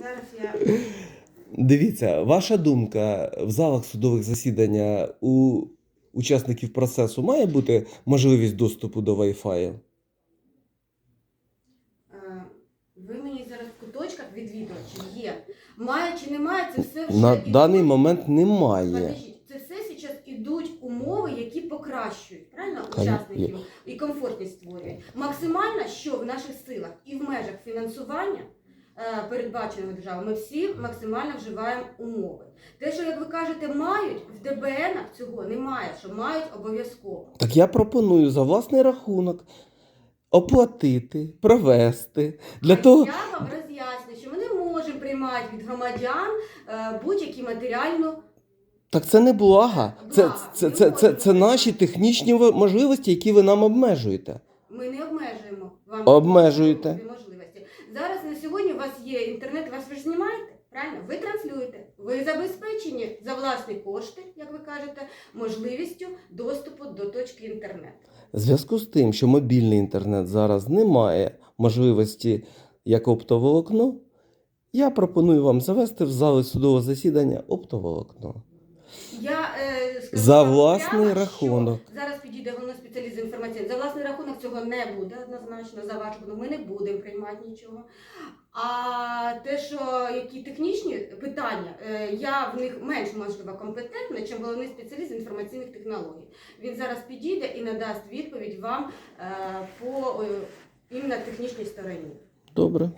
Зараз я Дивіться, ваша думка в залах судових засідання у учасників процесу має бути можливість доступу до Wi-Fi? е, ви мені зараз в куточках відвідувачів є. Має чи немає, це все вже На ідуть- даний момент немає. Подождіть, це все зараз ідуть умови, які покращують правильно Кон- учасників і комфортність створюють. Максимально, що в наших силах і в межах фінансування. Е, Передбаченого державою, ми всі максимально вживаємо умови. Те, що як ви кажете, мають в ДБН цього немає, що мають обов'язково. Так я пропоную за власний рахунок оплатити, провести. Для а того, я вам роз'ясню, що ми не можемо приймати від громадян е, будь-які матеріально так це не блага. Це, це, це, це, це наші технічні можливості, які ви нам обмежуєте. Ми не обмежуємо вам Обмежуєте. Зараз на сьогодні у вас є інтернет, вас ви ж знімаєте, правильно? Ви транслюєте. Ви забезпечені за власні кошти, як ви кажете, можливістю доступу до точки інтернету. В зв'язку з тим, що мобільний інтернет зараз не має можливості як оптоволокно, я пропоную вам завести в зали судового засідання оптоволокно. Я е, скажу За власний прямо, рахунок. що Зараз підійде головний спеціаліст з інформації. За власний рахунок цього не буде однозначно. За ваш ми не будемо приймати нічого. А те, що які технічні питання, е, я в них менш можливо компетентна, ніж головний спеціаліст з інформаційних технологій. Він зараз підійде і надасть відповідь вам е, по е, іменно технічній стороні. Добре.